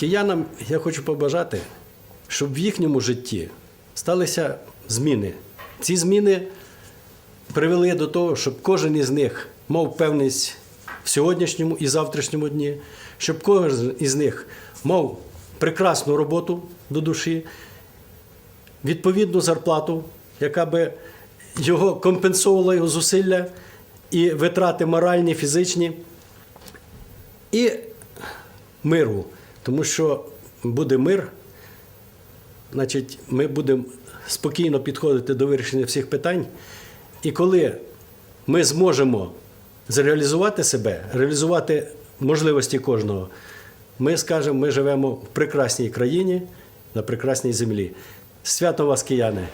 Киянам я хочу побажати, щоб в їхньому житті сталися зміни. Ці зміни привели до того, щоб кожен із них мав певність в сьогоднішньому і завтрашньому дні, щоб кожен із них мав прекрасну роботу до душі, відповідну зарплату, яка би його компенсувала його зусилля і витрати моральні, фізичні, і миру. Тому що буде мир, значить, ми будемо спокійно підходити до вирішення всіх питань. І коли ми зможемо зреалізувати себе, реалізувати можливості кожного, ми скажемо, ми живемо в прекрасній країні, на прекрасній землі. Свято вас, кияни!